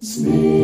Sleep.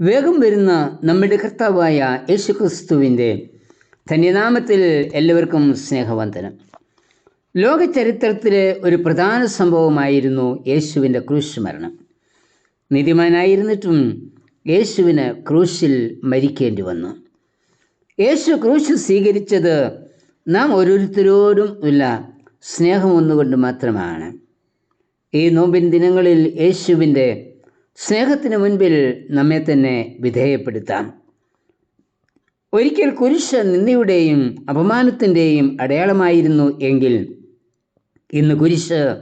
വേഗം വരുന്ന നമ്മുടെ കർത്താവായ യേശുക്രിസ്തുവിന്റെ ധന്യനാമത്തിൽ എല്ലാവർക്കും സ്നേഹവന്ദനം. ലോക ചരിത്രത്തിലെ ഒരു പ്രധാന സംഭവമായിരുന്നു യേശുവിന്റെ ക്രൂശ് മരണം നീതിമാനായിരുന്നിട്ടും യേശുവിന് ക്രൂശിൽ മരിക്കേണ്ടി വന്നു. യേശു ക്രൂശ് സ്വീകരിച്ചത് നാം ഓരോരുത്തരോടും ഉള്ള സ്നേഹം ഒന്നുകൊണ്ട് മാത്രമാണ്. ഈ നോമ്പിൻ ദിനങ്ങളിൽ യേശുവിന്റെ സ്നേഹത്തിന് മുൻപിൽ നമ്മെ തന്നെ വിധേയപ്പെടുത്താം. ഒരിക്കൽ കുരിശ് നിന്ദയുടെയും അപമാനത്തിന്റെയും അടയാളമായിരുന്നു എങ്കിൽ ഇന്ന് കുരിശ്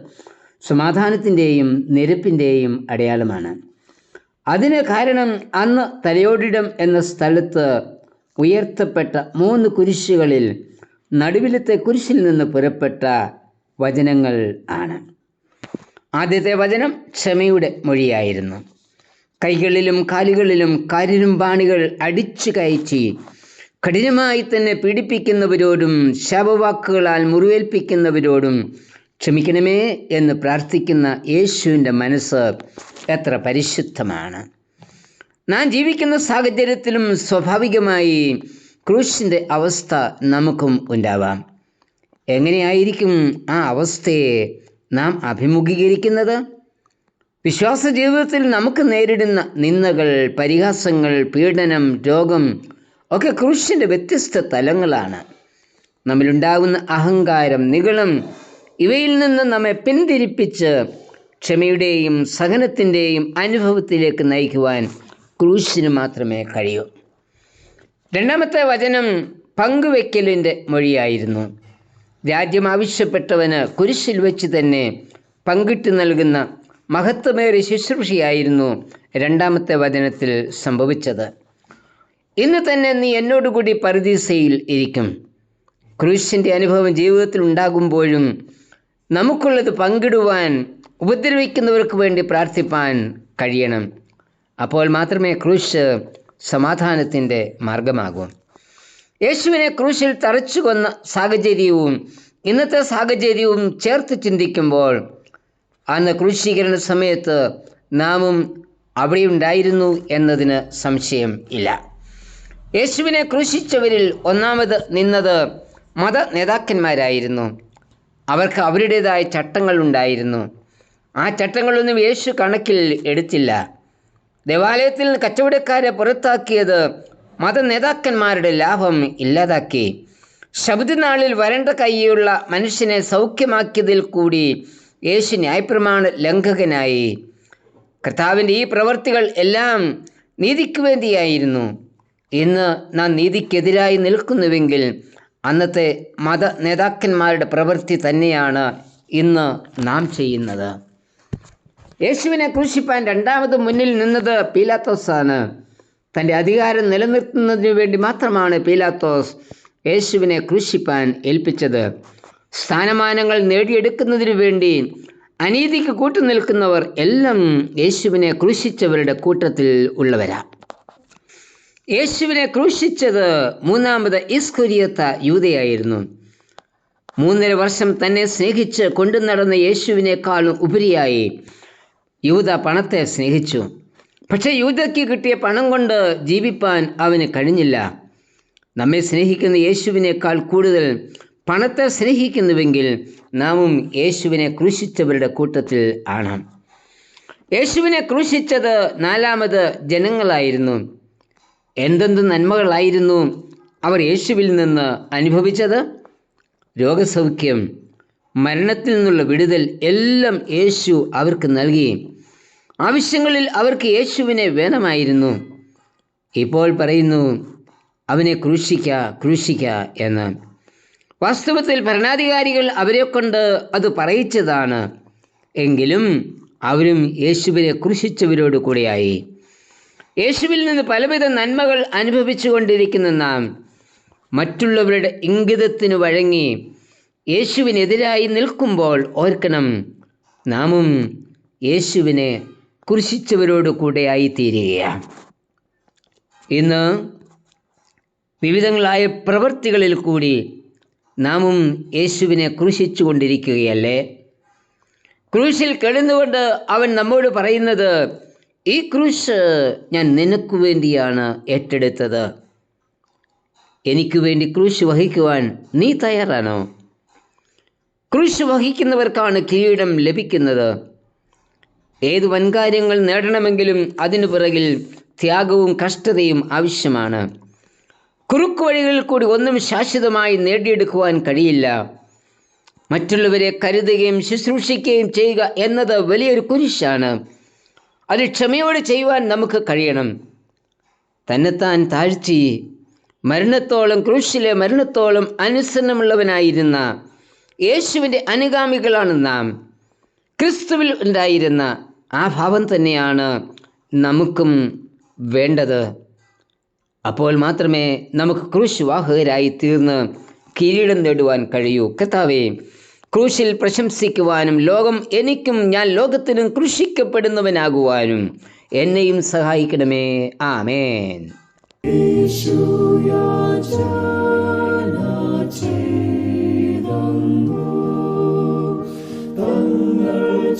സമാധാനത്തിന്റെയും നിരപ്പിന്റെയും അടയാളമാണ്. അതിന് കാരണം അന്ന് തലയോടിടം എന്ന സ്ഥലത്ത് ഉയർത്തപ്പെട്ട മൂന്ന് കുരിശുകളിൽ നടുവിലത്തെ കുരിശിൽ നിന്ന് പുറപ്പെട്ട വചനങ്ങൾ ആണ്. ആദ്യത്തെ വചനം ക്ഷമയുടെ മൊഴിയായിരുന്നു. കൈകളിലും കാലുകളിലും കരിരും പാണികൾ അടിച്ചു കയറ്റി കഠിനമായി തന്നെ പീഡിപ്പിക്കുന്നവരോടും ശവവാക്കുകളാൽ മുറിവേൽപ്പിക്കുന്നവരോടും ക്ഷമിക്കണമേ എന്ന് പ്രാർത്ഥിക്കുന്ന യേശുവിന്റെ മനസ്സ് എത്ര പരിശുദ്ധമാണ്. നാം ജീവിക്കുന്ന സാഹചര്യത്തിലും സ്വാഭാവികമായി ക്രൂശിന്റെ അവസ്ഥ നമുക്കും ഉണ്ടാവാം. എങ്ങനെയായിരിക്കും ആ അവസ്ഥയെ നാം അഭിമുഖീകരിക്കുന്നത്? വിശ്വാസ ജീവിതത്തിൽ നമുക്ക് നേരിടുന്ന നിന്ദകൾ പരിഹാസങ്ങൾ പീഡനം രോഗം ഒക്കെ ക്രൂശിന്റെ വ്യത്യസ്ത തലങ്ങളാണ്. നമ്മിലുണ്ടാകുന്ന അഹങ്കാരം നിഗളം ഇവയിൽ നിന്ന് നമ്മെ പിന്തിരിപ്പിച്ച് ക്ഷമയുടെയും സഹനത്തിന്റെയും അനുഭവത്തിലേക്ക് നയിക്കുവാൻ ക്രൂശിന് മാത്രമേ കഴിയൂ. രണ്ടാമത്തെ വചനം പങ്കുവെക്കലിന്റെ മൊഴിയായിരുന്നു. രാജ്യം ആവശ്യപ്പെട്ടവന് കുരിശിൽ വെച്ച് തന്നെ പങ്കിട്ട് നൽകുന്ന മഹത്വമേറിയ ശുശ്രൂഷയായിരുന്നു രണ്ടാമത്തെ വചനത്തിൽ സംഭവിച്ചത്. ഇന്ന് തന്നെ നീ എന്നോടുകൂടി പരദീസയിൽ ഇരിക്കും. ക്രൂശിന്റെ അനുഭവം ജീവിതത്തിൽ ഉണ്ടാകുമ്പോഴും നമുക്കുള്ളത് പങ്കിടുവാൻ ഉപദ്രവിക്കുന്നവർക്ക് വേണ്ടി പ്രാർത്ഥിപ്പാൻ കഴിയണം. അപ്പോൾ മാത്രമേ ക്രൂശ് സമാധാനത്തിന്റെ മാർഗമാകൂ. യേശുവിനെ ക്രൂശിൽ തറച്ചു കൊന്ന സാഹചര്യവും ഇന്നത്തെ സാഹചര്യവും ചേർത്ത് ചിന്തിക്കുമ്പോൾ അന്ന് ക്രൂശീകരണ സമയത്ത് നാമും അവിടെ ഉണ്ടായിരുന്നു എന്നതിന് സംശയം ഇല്ല. യേശുവിനെ ക്രൂശിച്ചവരിൽ ഒന്നാമത് നിന്നത് മത നേതാക്കന്മാരായിരുന്നു. അവർക്ക് അവരുടേതായ ചട്ടങ്ങൾ ഉണ്ടായിരുന്നു. ആ ചട്ടങ്ങളൊന്നും യേശു കണക്കിൽ എടുത്തില്ല. ദേവാലയത്തിൽ കച്ചവടക്കാരെ പുറത്താക്കിയത് മത നേതാക്കന്മാരുടെ ലാഭം ഇല്ലാതാക്കി. ശബ്ദനാളിൽ വരണ്ട കൈയുള്ള മനുഷ്യനെ സൗഖ്യമാക്കിയതിൽ കൂടി യേശു ന്യായപ്രമാണ ലംഘകനായി. കർത്താവിന്റെ ഈ പ്രവർത്തികൾ എല്ലാം നീതിക്ക് വേണ്ടിയായിരുന്നു. ഇന്ന് നാം നീതിക്കെതിരായി നിൽക്കുന്നുവെങ്കിൽ അന്നത്തെ മത നേതാക്കന്മാരുടെ പ്രവൃത്തി തന്നെയാണ് ഇന്ന് നാം ചെയ്യുന്നത്. യേശുവിനെ ക്രൂശിപ്പാൻ രണ്ടാമത് മുന്നിൽ നിന്നത് പീലാത്തോസാണ്. തന്റെ അധികാരം നിലനിർത്തുന്നതിനു വേണ്ടി മാത്രമാണ് പീലാത്തോസ് യേശുവിനെ ക്രൂശിപ്പാൻ ഏൽപ്പിച്ചത്. സ്ഥാനമാനങ്ങൾ നേടിയെടുക്കുന്നതിനു വേണ്ടി അനീതിക്ക് കൂട്ടുനിൽക്കുന്നവർ എല്ലാം യേശുവിനെ ക്രൂശിച്ചവരുടെ കൂട്ടത്തിൽ ഉള്ളവരാ. യേശുവിനെ ക്രൂശിച്ചത് മൂന്നാമത് ഇസ്കുരിയത്ത യൂതയായിരുന്നു. മൂന്നര വർഷം തന്നെ സ്നേഹിച്ച് കൊണ്ടു നടന്ന യേശുവിനേക്കാളും ഉപരിയായി യൂത പണത്തെ സ്നേഹിച്ചു. പക്ഷേ യൂതയ്ക്ക് കിട്ടിയ പണം കൊണ്ട് ജീവിപ്പാൻ അവന് കഴിഞ്ഞില്ല. നമ്മെ സ്നേഹിക്കുന്ന യേശുവിനേക്കാൾ കൂടുതൽ പണത്തെ സ്നേഹിക്കുന്നുവെങ്കിൽ നാമും യേശുവിനെ ക്രൂശിച്ചവരുടെ കൂട്ടത്തിൽ ആണ്. യേശുവിനെ ക്രൂശിച്ചത് നാലാമത് ജനങ്ങളായിരുന്നു. എന്തെന്ത് നന്മകളായിരുന്നു അവർ യേശുവിൽ നിന്ന് അനുഭവിച്ചത്? രോഗസൗഖ്യം മരണത്തിൽ നിന്നുള്ള വിടുതൽ എല്ലാം യേശു അവർക്ക് നൽകി. ആവശ്യങ്ങളിൽ അവർക്ക് യേശുവിനെ വേണമായിരുന്നു ഇപ്പോൾ പറയുന്നു അവനെ ക്രൂശിക്ക ക്രൂശിക്ക എന്ന്. വാസ്തവത്തിൽ ഭരണാധികാരികൾ അവരെ കൊണ്ട് അത് പറയിച്ചതാണ്. എങ്കിലും അവരും യേശുവിനെ ക്രൂശിച്ചവരോട് കൂടിയായി. യേശുവിൽ നിന്ന് പലവിധ നന്മകൾ അനുഭവിച്ചു കൊണ്ടിരിക്കുന്ന നാം മറ്റുള്ളവരുടെ ഇംഗിതത്തിന് വഴങ്ങി യേശുവിനെതിരായി നിൽക്കുമ്പോൾ ഓർക്കണം നാമും യേശുവിനെ കുരിശിച്ചവരോട് കൂടെയായി തീരുകയാണ് ഇന്ന് വിവിധങ്ങളായ പ്രവൃത്തികളിൽ കൂടി നാമും യേശുവിനെ ക്രൂശിച്ചു കൊണ്ടിരിക്കുകയല്ലേ ക്രൂശിൽ കിടന്നുകൊണ്ട് അവൻ നമ്മോട് പറയുന്നത് ഈ ക്രൂശ് ഞാൻ നിനക്ക് വേണ്ടിയാണ് ഏറ്റെടുത്തത്. എനിക്ക് വേണ്ടി ക്രൂശ് വഹിക്കുവാൻ നീ തയ്യാറാണോ? ക്രൂശ് വഹിക്കുന്നവർക്കാണ് കിരീടം ലഭിക്കുന്നത്. ഏത് വൻകാര്യങ്ങൾ നേടണമെങ്കിലും അതിനു പിറകിൽ ത്യാഗവും കഷ്ടതയും ആവശ്യമാണ്. കുറുക്കു വഴികളിൽ കൂടി ഒന്നും ശാശ്വതമായി നേടിയെടുക്കുവാൻ കഴിയില്ല. മറ്റുള്ളവരെ കരുതുകയും ശുശ്രൂഷിക്കുകയും ചെയ്യുക എന്നത് വലിയൊരു കുരിശാണ്. അത് ക്ഷമയോടെ ചെയ്യുവാൻ നമുക്ക് കഴിയണം. തന്നെത്താൻ താഴ്ത്തി മരണത്തോളം ക്രൂശിലെ മരണത്തോളം അനുസരണമുള്ളവനായിരുന്ന യേശുവിന്റെ അനുഗാമികളാണ് നാം. ക്രിസ്തുവിൽ ഉണ്ടായിരുന്ന ആ ഭാവം തന്നെയാണ് നമുക്കും വേണ്ടത്. അപ്പോൾ മാത്രമേ നമുക്ക് ക്രൂശ്വാഹകരായി തീർന്ന് കിരീടം നേടുവാൻ കഴിയൂ. കർത്താവേ ക്രൂശിൽ പ്രശംസിക്കുവാനും ലോകം എനിക്കും ഞാൻ ലോകത്തിനും ക്രൂശിക്കപ്പെടുന്നവനാകുവാനും എന്നെയും സഹായിക്കണമേ. ആമേൻ.